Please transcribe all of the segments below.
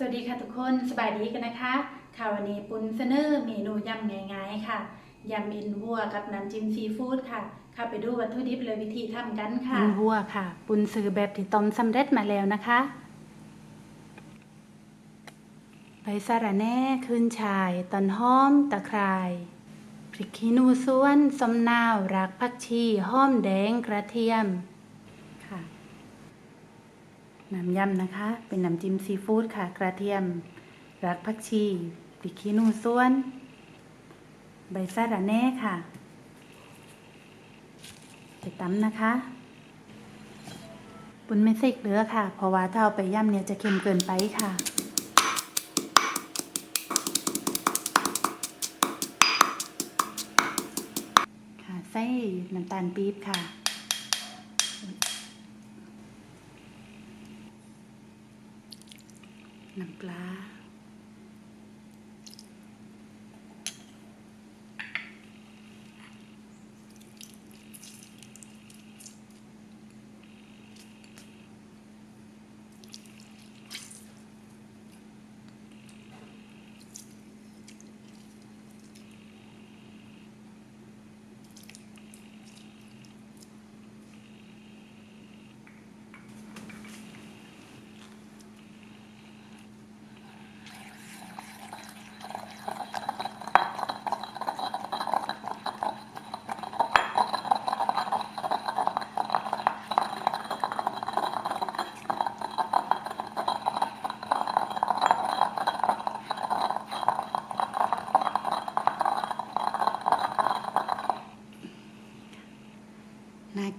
สวัสดีค่ะทุกคนสบายดีกันนะคะค่ะวันนี้ปุ้นเสนอเมนูยำง่ายๆค่ะยำเอ็นวัวกับน้ำจิ้มซีฟู้ดค่ะค่ะไปดูวัตถุดิบเลยวิธีทำกันค่ะอ็นวัวค่ะ ปุนซื้อแบบที่ต้มสำเร็จมาแล้วนะคะใบสะระแหน่ขึ้นชายตอนหอมตะไคร้พริกขี้หนูส่วนสมนาวรากผักชีหอมแดงกระเทียม น้ำยำนะคะ เป็นน้ำจิ้มซีฟู้ดค่ะ กระเทียมรากผักชีพริกขี้นูส่วน ใบสะระแหน่ค่ะจะตำนะคะ ปุนไม่ใส่เกลือค่ะ เพราะว่าถ้าเอาไปย่ำเนี่ยจะเค็มเกินไปค่ะค่ะใส่น้ำตาลปี๊บค่ะ น้ำปลา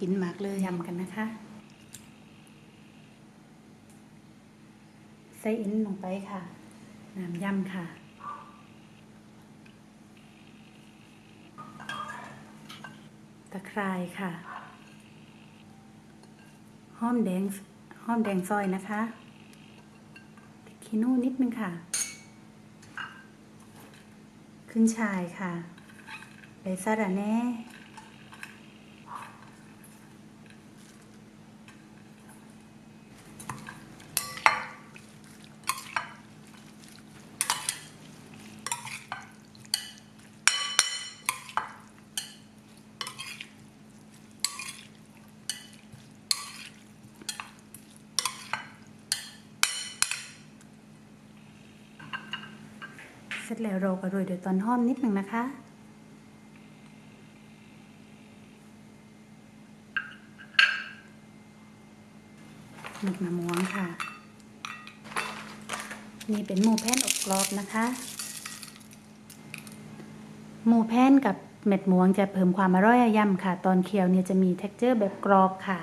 กินมากเลยยำกันนะคะ ใส่อินลงไปค่ะ น้ำยำค่ะตะไคร้ค่ะหอมแดงหอมแดงซอยนะคะพริกขี้หนูนิดนึงค่ะ ขึ้นชายค่ะใบสะระแหน่ สร็จแล้วเราก็โรยด้วยตอนหอมนิดหนึ่งนะคะ หมึกมะม่วงค่ะ นี่เป็นหมูแผ่นอบกรอบนะคะ หมูแผ่นกับเม็ดม่วงจะเพิ่มความอร่อยอย่ำค่ะ ตอนเคี่ยวเนี่ยจะมี t e x t อร์แบบกรอบค่ะ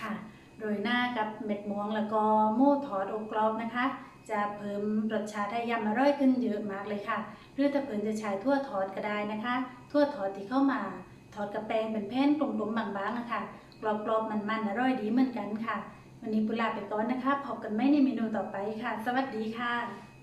ค่ะ โดยหน้ากับเม็ดม่วงแล้วก็หมูทอดอกรอบนะคะ จะเพิ่มรสชาติให้ยำอร่อยขึ้นเยอะมากเลยค่ะ หรือถ้าเพิ่นจะใช้ทั่วทอดก็ได้นะคะ ทั่วทอดที่เข้ามา ทอดกระแปงเป็นแผ่นกลมๆบางๆนะคะกรอบๆมันๆอร่อยดีเหมือนกันค่ะ วันนี้ปุลาไปก่อนนะคะพบกันไม่ในเมนูต่อไปค่ะ สวัสดีค่ะ